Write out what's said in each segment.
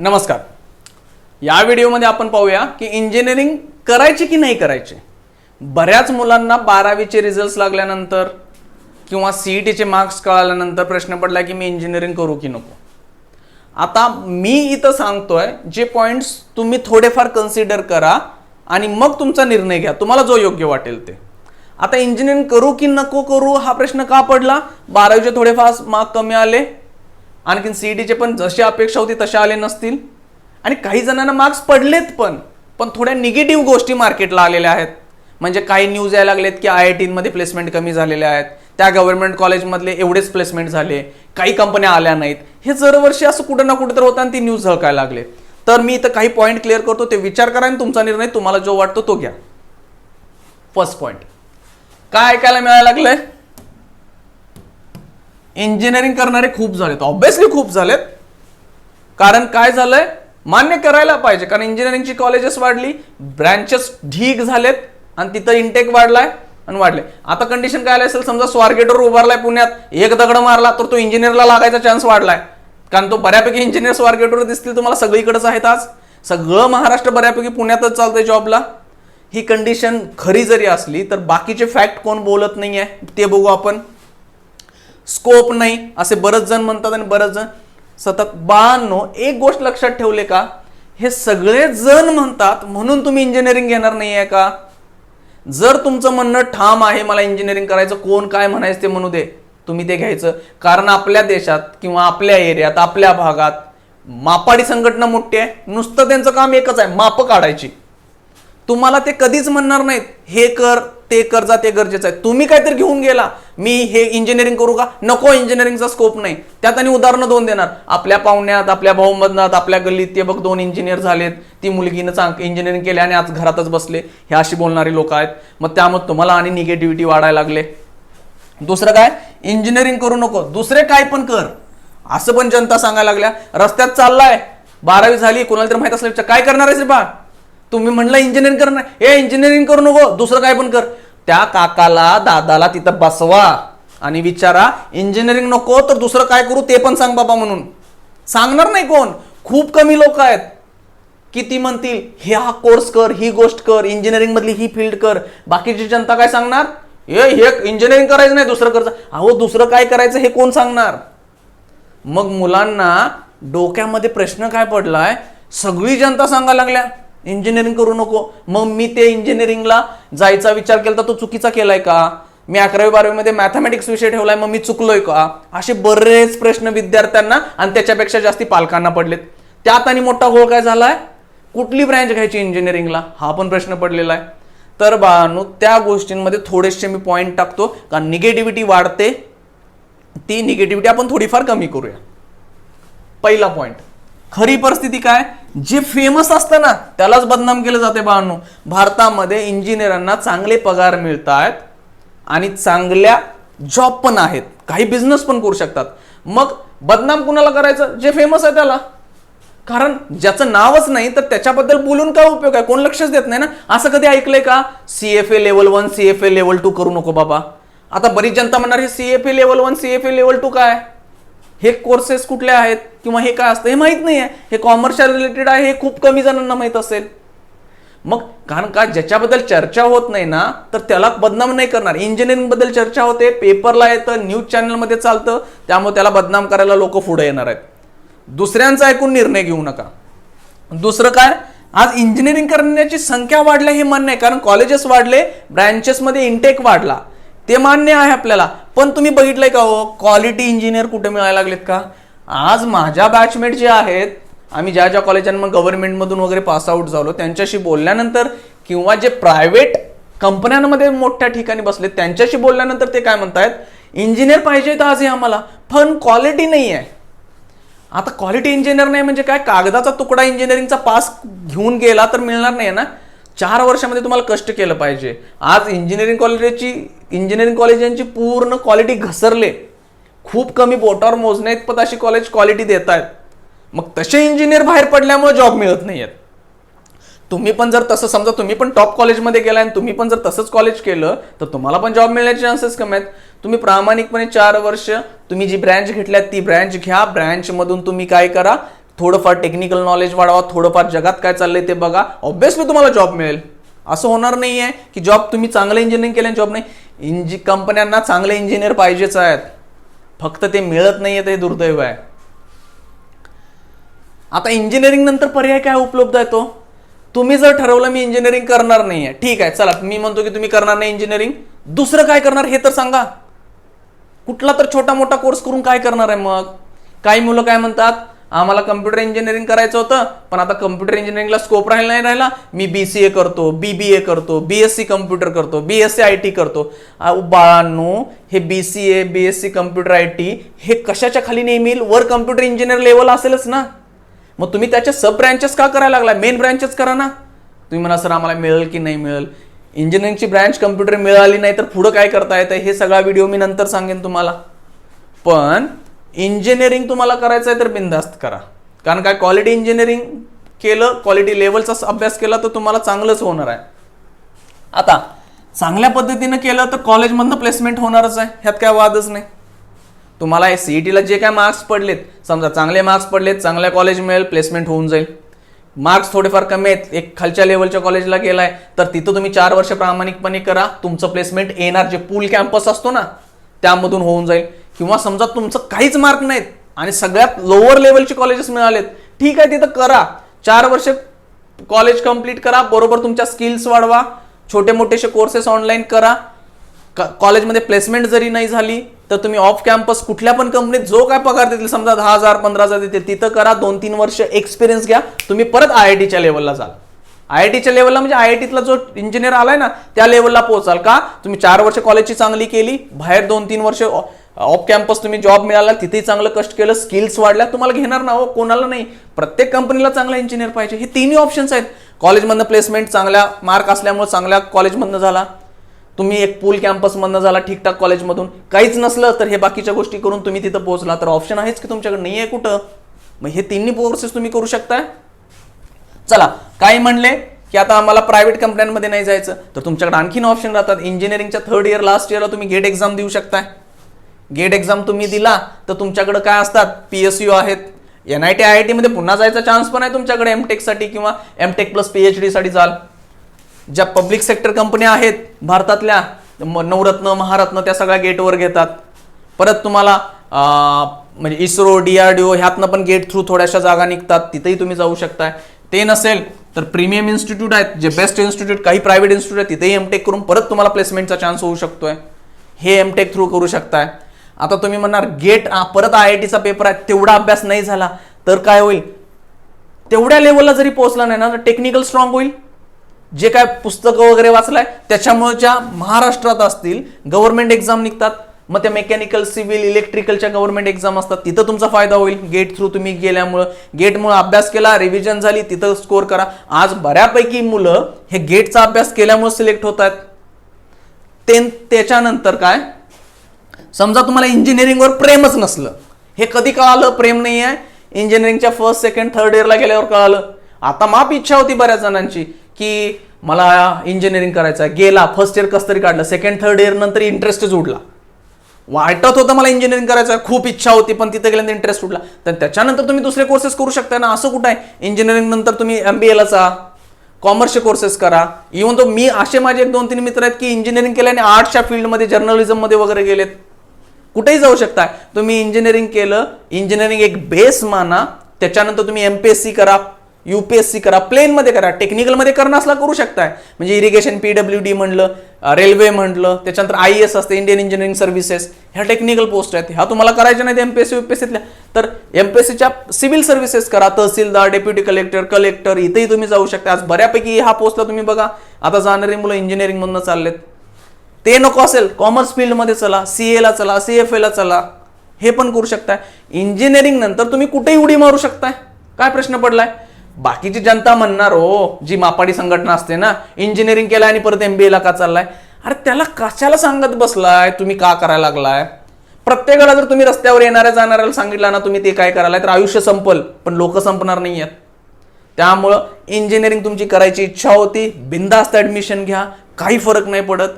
नमस्कार. या व्हिडिओमध्ये आपण पाहूया की इंजिनिअरिंग करायचे की नाही करायचे? बऱ्याच मुलांना बारावीचे रिझल्ट लागल्यानंतर किंवा सी ई टीचे मार्क्स कळाल्यानंतर प्रश्न पडला की मी इंजिनिअरिंग करू की नको? आता मी इथं सांगतोय जे पॉईंट्स तुम्ही थोडेफार कन्सिडर करा आणि मग तुमचा निर्णय घ्या. तुम्हाला जो योग्य वाटेल ते. आता इंजिनिअरिंग करू की नको करू हा प्रश्न का पडला? बारावीचे थोडेफार मार्क कमी आले. आणखीन सी टीचे पण जशी अपेक्षा होती तसे आले नसतील. आणि काही जणांना मार्क्स पडलेत पण पण थोड्या निगेटिव्ह गोष्टी मार्केटला आलेल्या आहेत. म्हणजे काही न्यूज यायला लागलेत की आय आय टीमध्ये प्लेसमेंट कमी झालेल्या आहेत. त्या गव्हर्नमेंट कॉलेजमधले एवढेच प्लेसमेंट झाले. काही कंपन्या आल्या नाहीत. हे दरवर्षी असं कुठं ना कुठं तर होतं आणि ती न्यूज झळकायला लागले. तर मी इथं काही पॉईंट क्लिअर करतो ते विचार करा आणि तुमचा निर्णय तुम्हाला जो वाटतो तो घ्या. फर्स्ट पॉईंट काय ऐकायला मिळायला लागलंय? इंजिनिअरिंग करणारे खूप झालेत. ऑब्व्हियसली खूप झालेत. कारण काय झालंय? मान्य करायला पाहिजे. कारण इंजिनिअरिंगची कॉलेजेस वाढली ब्रँचेस ढीक झालेत आणि तिथं इंटेक वाढलाय आणि वाढले. आता कंडिशन काय असेल? समजा स्वारगेटवर उभारलाय पुण्यात. एक दगड मारला तर तो इंजिनियरला लागायचा चान्स वाढलाय. कारण तो बऱ्यापैकी इंजिनियर स्वारगेटवर दिसतील तुम्हाला सगळीकडेच आहेत आज. सगळं महाराष्ट्र बऱ्यापैकी पुण्यातच चालतंय जॉबला ही कंडिशन खरी जरी असली तर बाकीचे फॅक्ट कोण बोलत नाहीये ते बघू आपण. स्कोप नाही असे बरेच जण म्हणतात आणि बरेच जण सतत बानो एक गोष्ट लक्षात ठेवले का? हे सगळे जण म्हणतात म्हणून तुम्ही इंजिनिअरिंग घेणार नाही आहे का? जर तुमचं म्हणणं ठाम आहे मला इंजिनिअरिंग करायचं कोण काय म्हणायचं ते म्हणू दे तुम्ही ते घ्यायचं. कारण आपल्या देशात किंवा आपल्या एरियात आपल्या भागात मापाडी संघटना मोठी आहे नुसतं त्यांचं काम एकच आहे माप काढायची. तुम्हाला ते कधीच म्हणणार नाहीत हे कर ते कर ते गरजेचं आहे. तुम्ही काहीतरी घेऊन गेला मी हे इंजिनिअरिंग करू का? नको इंजिनिअरिंगचा स्कोप नाही. त्यात आणि उदाहरणं दोन देणार. आपल्या पाहुण्यात आपल्या भाऊमधनात आपल्या गल्लीत ते बघ दोन इंजिनियर झालेत. ती मुलगीनं चांग इंजिनिअरिंग केले आणि आज घरातच बसले. हे अशी बोलणारे लोक आहेत. मग त्यामुळे तुम्हाला आणि निगेटिव्हिटी वाढायला लागले. दुसरं काय? इंजिनिअरिंग करू नको. दुसरे काय पण कर. असं पण जनता सांगायला लागल्या. रस्त्यात चाललाय. बारावी झाली. कोणाला तरी माहीत असलं काय करणार आहे बा तुम्ही म्हणलं इंजिनिअरिंग करणार. हे इंजिनिअरिंग करू नको. दुसरं काय पण कर. त्या काकाला दादाला तिथं बसवा आणि विचारा इंजिनिअरिंग नको तर दुसरं काय करू ते पण सांग बाबा म्हणून. सांगणार नाही कोण? खूप कमी लोक आहेत. किती म्हणतील हे हा कोर्स कर ही गोष्ट कर इंजिनिअरिंग मधली ही फील्ड कर. बाकीची जनता काय सांगणार? हे हे इंजिनिअरिंग करायचं नाही दुसरं करायचं अहो दुसरं काय करायचं हे कोण सांगणार? मग मुलांना डोक्यामध्ये प्रश्न काय पडलाय? सगळी जनता सांगायला लागल्या. इंजिनिअरिंग करू नको. मग मी ते इंजिनिअरिंगला जायचा विचार केला तर तो चुकीचा केलाय का? मी अकरावी बारावीमध्ये मॅथमॅटिक्स विषय ठेवलाय मग मी चुकलोय का? असे बरेच प्रश्न विद्यार्थ्यांना आणि त्याच्यापेक्षा जास्ती पालकांना पडलेत. त्यात आणि मोठा घोळ काय झालाय? कुठली ब्रँच घ्यायची इंजिनिअरिंगला हा पण प्रश्न पडलेला आहे. तर बानू त्या गोष्टींमध्ये थोडेसे मी पॉईंट टाकतो का निगेटिव्हिटी वाढते. ती निगेटिव्हिटी आपण थोडीफार कमी करूया. पहिला पॉईंट खरी परिस्थिती काय? जे फेमस असतं ना त्यालाच बदनाम केलं जाते बाळांनो. भारतामध्ये इंजिनियरांना चांगले पगार मिळत आहेत आणि चांगल्या जॉब पण आहेत. काही बिझनेस पण करू शकतात. मग बदनाम कुणाला करायचं? जे फेमस आहे त्याला. कारण ज्याचं नावच नाही तर त्याच्याबद्दल बोलून काय उपयोग आहे? कोण लक्षच देत नाही ना? असं कधी ऐकलंय का? C F A level one C F A level two करू नको बाबा. आता बरीच जनता म्हणणार हे C F A level one C F A level two काय? हे कोर्सेस कुठले आहेत? किंवा हे काय असतं? हे माहीत नाही आहे हे कॉमर्शियल रिलेटेड आहे हे खूप कमी जणांना माहीत असेल. मग कारण का ज्याच्याबद्दल चर्चा होत नाही ना तर त्याला बदनाम नाही करणार. इंजिनिअरिंगबद्दल चर्चा होते पेपरला येतं न्यूज चॅनलमध्ये चालतं त्यामुळे त्याला बदनाम करायला लोक पुढे येणार आहेत. दुसऱ्यांचा ऐकून निर्णय घेऊ नका. दुसरं काय? आज इंजिनिअरिंग करण्याची संख्या वाढल्या हे मान्य आहे कारण कॉलेजेस वाढले ब्रँचेसमध्ये इंटेक वाढला. ते मान्य आहे आपल्याला. पण तुम्ही बघितलंय का हो? क्वालिटी इंजिनियर कुठे मिळायला लागलेत का? आज माझ्या बॅचमेट जे आहेत आम्ही ज्या ज्या कॉलेजांमध्ये गव्हर्नमेंटमधून वगैरे पास आउट झालो त्यांच्याशी बोलल्यानंतर किंवा जे प्रायव्हेट कंपन्यांमध्ये मोठ्या ठिकाणी बसले त्यांच्याशी बोलल्यानंतर ते काय म्हणतायत? इंजिनियर पाहिजेत आज हे आम्हाला पण क्वालिटी नाही आहे आता क्वालिटी इंजिनियर नाही म्हणजे काय? कागदाचा तुकडा इंजिनिअरिंगचा पास घेऊन गेला तर मिळणार नाही ना? चार वर्षामध्ये तुम्हाला कष्ट केलं पाहिजे. आज इंजिनिअरिंग कॉलेजची इंजिनिअरिंग कॉलेजांची पूर्ण क्वालिटी घसरले. खूप कमी बोटावर मोजण्या इतपत अशी कॉलेज क्वालिटी देत आहेत. मग तसे इंजिनियर बाहेर पडल्यामुळे जॉब मिळत नाही आहेत. तुम्ही पण जर तसं समजा तुम्ही पण टॉप कॉलेजमध्ये गेला आणि तुम्ही पण जर तसंच कॉलेज केलं तर तुम्हाला पण जॉब मिळण्याचे चान्सेस कमी आहेत. तुम्ही प्रामाणिकपणे चार वर्ष तुम्ही जी ब्रँच घेतल्यात ती ब्रँच घ्या. ब्रँचमधून तुम्ही काय करा? थोडंफार टेक्निकल नॉलेज वाढवा थोडंफार जगात काय चाललंय ते बघा. ऑब्व्हियसली तुम्हाला जॉब मिळेल. असं होणार नाही आहे की जॉब तुम्ही चांगलं इंजिनिअरिंग केल्याने जॉब नाही. इंजि कंपन्यांना चांगले इंजिनियर पाहिजेच आहेत. फक्त ते मिळत नाही ते दुर्दैव आहे. आता इंजिनिअरिंग नंतर पर्याय काय उपलब्ध आहे तो? तुम्ही जर ठरवलं मी इंजिनिअरिंग करणार नाही आहे ठीक आहे चला. मी म्हणतो की तुम्ही करणार नाही इंजिनिअरिंग दुसरं काय करणार हे तर सांगा. कुठला तर छोटा मोठा कोर्स करून काय करणार आहे मग? काही मुलं काय म्हणतात? आम्हाला कम्प्युटर इंजिनिअरिंग करायचं होतं पण आता कम्प्युटर इंजिनिअरिंगला स्कोप राहिला नाही राहिला. मी बी सी ए करतो बी बी ए करतो बी एस सी कम्प्युटर करतो B S C I T करतो. बाळांनो हे B C A B S C computer I T हे कशाच्या खाली नेहमी येईल? वर कम्प्युटर इंजिनियर लेवल असेलच ना. मग तुम्ही त्याच्या सब ब्रँचेस का करायला लागला मेन ब्रँचेस करा ना. तुम्ही म्हणा सर आम्हाला मिळेल की नाही मिळेल? इंजिनिअरिंगची ब्रँच कम्प्युटर मिळाली नाही तर पुढं काय करता येतं हे सगळा व्हिडिओ मी नंतर सांगेन तुम्हाला. पण इंजिनिअरिंग तुम्हाला करायचं आहे तर बिंदास्त करा. कारण काय? क्वालिटी इंजिनिअरिंग केलं क्वालिटी लेवलचा अभ्यास केला तर तुम्हाला चांगलंच होणार आहे. आता चांगल्या पद्धतीनं केलं तर कॉलेजमधनं प्लेसमेंट होणारच आहे. ह्यात काय वादच नाही. तुम्हाला सीईटीला जे काय मार्क्स पडलेत समजा चांगले मार्क्स पडलेत चांगल्या कॉलेज मिळेल प्लेसमेंट होऊन जाईल. मार्क्स थोडेफार कमी आहेत. एक खालच्या लेवलच्या कॉलेजला गेलाय तर तिथं तुम्ही चार वर्ष प्रामाणिकपणे करा. तुमचं प्लेसमेंट येणार जे पूल कॅम्पस असतो ना त्यामधून होऊन जाईल. किंवा समजा तुमचं काहीच मार्क नाहीत आणि सगळ्यात लोअर लेवलचे कॉलेजेस मिळालेत ठीक आहे तिथं करा. चार वर्ष कॉलेज कंप्लीट करा बरोबर तुमच्या स्किल्स वाढवा. छोटे मोठेसे कोर्सेस ऑनलाईन करा. कॉलेजमध्ये प्लेसमेंट जरी नाही झाली तर तुम्ही ऑफ कॅम्पस कुठल्या पण कंपनीत जो काय पगार देतील समजा दहा हजार पंधरा हजार देतील तिथं करा. दोन तीन वर्ष एक्सपिरियन्स घ्या. तुम्ही परत आय आय टीच्या लेवलला जाल. आय आय टीच्या लेवलला म्हणजे आय आय टीतला जो इंजिनियर आलाय ना त्या लेवलला पोहोचाल का? तुम्ही चार वर्ष कॉलेजची चांगली केली बाहेर दोन तीन वर्ष ऑफ कॅम्पस तुम्ही जॉब मिळाला तिथेही चांगलं कष्ट केलं स्किल्स वाढल्या तुम्हाला घेणार ना हो कोणाला नाही. प्रत्येक कंपनीला चांगला इंजिनियर पाहिजे. हे तिन्ही ऑप्शन्स आहेत. कॉलेजमधनं प्लेसमेंट चांगल्या मार्क असल्यामुळे चांगल्या कॉलेजमधनं झाला. तुम्ही एक पूल कॅम्पसमधनं झाला ठीकठाक कॉलेजमधून काहीच नसलं तर हे बाकीच्या गोष्टी करून तुम्ही तिथं पोहोचला. तर ऑप्शन आहेच की तुमच्याकडे नाही आहे कुठं? मग हे तिन्ही कोर्सेस तुम्ही करू शकताय? चला काय म्हणले की आता आम्हाला प्रायव्हेट कंपन्यांमध्ये नाही जायचं. तर तुमच्याकडे आणखीन ऑप्शन राहतात. इंजिनिअरिंगच्या थर्ड इयर लास्ट इयरला तुम्ही गेट एक्झाम देऊ शकताय. गेट एक्झाम तुम्ही दिला तर तुमच्याकडे काय असतात? पी एस यू आहेत. N I T I I टीमध्ये पुन्हा जायचा चान्स पण आहे तुमच्याकडे. एमटेकसाठी किंवा एमटेक प्लस पी एच डीसाठी जाल. ज्या पब्लिक सेक्टर कंपन्या आहेत भारतातल्या म- नवरत्न महारत्न त्या सगळ्या गेटवर घेतात. परत तुम्हाला म्हणजे इस्रो डीआरडीओ ह्यातनं पण गेट थ्रू थोड्याशा जागा निघतात. तिथेही तुम्ही जाऊ शकताय. ते नसेल तर प्रीमियम इन्स्टिट्यूट आहेत. जे बेस्ट इन्स्टिट्यूट काही प्रायव्हेट इन्स्टिट्यूट आहेत तिथेही एमटेक करून परत तुम्हाला प्लेसमेंटचा चान्स होऊ शकतोय. हे एमटेक थ्रू करू शकताय. आता तुम्ही म्हणणार गेट परत आय आय टीचा पेपर आहे तेवढा अभ्यास नाही झाला. तर काय होईल? तेवढ्या लेवलला जरी पोहोचला नाही ना तर टेक्निकल स्ट्रॉंग होईल. जे काय पुस्तकं वगैरे वाचलाय त्याच्यामुळे ज्या महाराष्ट्रात असतील गव्हर्नमेंट एक्झाम निघतात. मग त्या मेकॅनिकल सिव्हिल इलेक्ट्रिकलच्या गव्हर्नमेंट एक्झाम असतात. तिथं तुमचा फायदा होईल. गेट थ्रू तुम्ही गेल्यामुळं गेटमुळे अभ्यास केला रिव्हिजन झाली तिथं स्कोर करा. आज बऱ्यापैकी मुलं हे गेटचा अभ्यास केल्यामुळे सिलेक्ट होत आहेत ते त्याच्यानंतर काय? समजा तुम्हाला इंजिनिअरिंगवर प्रेमच नसलं. हे कधी कळालं? प्रेम नाही आहे इंजिनिअरिंगच्या फर्स्ट सेकंड थर्ड इयरला गेल्यावर कळालं. आता माप इच्छा होती बऱ्याच जणांची की मला इंजिनिअरिंग करायचं आहे गेला फर्स्ट इयर कसं तरी काढलं. सेकंड थर्ड इयर नंतर इंटरेस्टच उडला. वाटत होतं मला इंजिनिअरिंग करायचं आहे खूप इच्छा होती पण तिथे गेल्यानंतर इंटरेस्ट उडला. तर त्याच्यानंतर तुम्ही दुसरे कोर्सेस करू शकता ना? असं कुठं आहे? इंजिनिअरिंग नंतर तुम्ही एम बी एला जा. कॉमर्सचे कोर्सेस करा. इव्हन तो मी असे माझे एक दोन तीन मित्र आहेत की इंजिनिअरिंग केल्याने आर्ट्सच्या फील्डमध्ये जर्नलिझममध्ये वगैरे गेलेत. कुठेही जाऊ शकता. तुम्ही इंजिनिअरिंग केलं इंजिनिअरिंग एक बेस माना त्याच्यानंतर तुम्ही एमपीएससी करा युपीएससी करा प्लेनमध्ये करा टेक्निकलमध्ये करणं असला करू शकताय. म्हणजे इरिगेशन पीडब्ल्यू डी म्हणलं रेल्वे म्हटलं त्याच्यानंतर आय एस असते इंडियन इंजिनिअरिंग सर्व्हिसेस ह्या टेक्निकल पोस्ट आहेत. ह्या तुम्हाला करायच्या नाहीत एमपीएससी युपीएससीतल्या तर एमपीएससीच्या सिव्हिल सर्व्हिसेस करा तहसीलदार डेप्युटी कलेक्टर कलेक्टर इथेही तुम्ही जाऊ शकता. आज बऱ्यापैकी हा पोस्टला तुम्ही बघा. आता जाणारी मुलं इंजिनिअरिंगमधनं चाललेत. ते नको असेल कॉमर्स फील्डमध्ये चला सी एला चला सी एफ एला चला हे पण करू शकताय. इंजिनिअरिंग नंतर तुम्ही कुठेही उडी मारू शकताय. काय प्रश्न पडलाय? बाकीची जनता म्हणणार हो जी मापाडी संघटना असते ना इंजिनिअरिंग केलं आणि परत एमबीए का चाललाय? अरे त्याला कशाला सांगत बसलाय? तुम्ही का करायला लागलाय? प्रत्येकाला जर तुम्ही रस्त्यावर येणाऱ्या जाणाऱ्याला सांगितलं ना तुम्ही ते काय करायला तर आयुष्य संपल पण लोक संपणार नाही आहेत त्यामुळं इंजिनिअरिंग तुमची करायची इच्छा होती. बिंदास्त ॲडमिशन घ्या. काही फरक नाही पडत.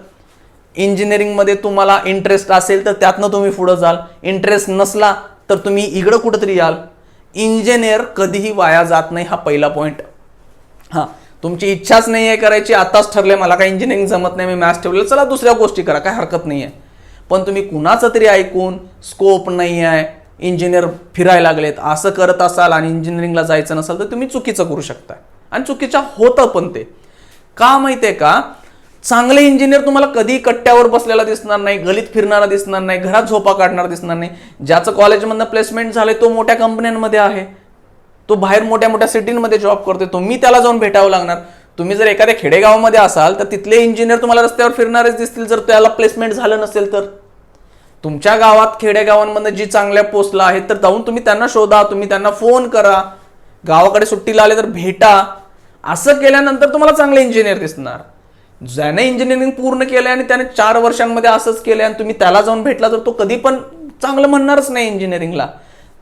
इंजिनिअरिंगमध्ये तुम्हाला इंटरेस्ट असेल तर त्यातनं तुम्ही पुढं जाल. इंटरेस्ट नसला तर तुम्ही इकडं कुठंतरी याल. इंजिनियर कधीही वाया जात नाही हा पहिला पॉईंट हां तुमची इच्छाच नाही आहे करायची आताच ठरले मला काय इंजिनिअरिंग जमत नाही मी मॅथ्स ठेवलं चला दुसऱ्या गोष्टी करा काय हरकत नाही आहे पण तुम्ही कुणाचं तरी ऐकून स्कोप नाही आहे इंजिनियर फिरायला लागलेत असं करत असाल आणि इंजिनिअरिंगला जायचं नसाल तर तुम्ही चुकीचं करू शकता आणि चुकीचं होतं पण ते. का माहिती आहे का? चांगले इंजिनियर तुम्हाला कधी कट्ट्यावर बसलेला दिसणार नाही गलीत फिरणारा दिसणार नाही घरात झोपा काढणारा दिसणार नाही. ज्याचं कॉलेजमधनं प्लेसमेंट झालंय तो मोठ्या कंपन्यांमध्ये आहे. तो बाहेर मोठ्या मोठ्या सिटींमध्ये जॉब करतोय तुम्ही त्याला जाऊन भेटावं लागणार. तुम्ही जर एखाद्या खेडेगावामध्ये असाल तर तिथले इंजिनियर तुम्हाला रस्त्यावर फिरणारेच दिसतील जर त्याला प्लेसमेंट झालं नसेल तर. तुमच्या गावात खेडेगावांमध्ये जी चांगल्या पोस्टला आहेत तर जाऊन तुम्ही त्यांना शोधा तुम्ही त्यांना फोन करा. गावाकडे सुट्टीला आले तर भेटा. असं केल्यानंतर तुम्हाला चांगले इंजिनियर दिसणार. ज्याने इंजिनिअरिंग पूर्ण केलं आणि त्याने चार वर्षांमध्ये असंच केलं आणि तुम्ही त्याला जाऊन भेटला तर तो कधी पण चांगलं म्हणणारच नाही इंजिनिअरिंगला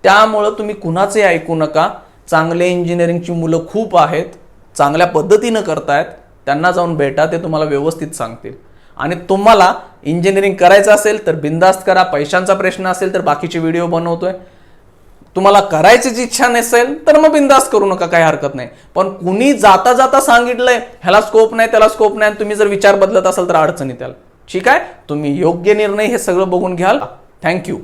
त्यामुळं तुम्ही कुणाचे ऐकू नका. चांगले इंजिनिअरिंगची मुलं खूप आहेत. चांगल्या पद्धतीनं करतायत. त्यांना जाऊन भेटा ते तुम्हाला व्यवस्थित सांगतील. आणि तुम्हाला इंजिनिअरिंग करायचं असेल तर बिंदास्त करा. पैशांचा प्रश्न असेल तर बाकीचे व्हिडिओ बनवतोय. तुम्हाला करायचीच इच्छा नसेल तर मग बिंदास करू नका काही हरकत नाही. पण कुणी जाता जाता सांगितलंय ह्याला स्कोप नाही त्याला स्कोप नाही आणि तुम्ही जर विचार बदलत असाल तर अडचणी त्याला ठीक आहे? तुम्ही योग्य निर्णय हे सगळं बघून घ्याल. थँक्यू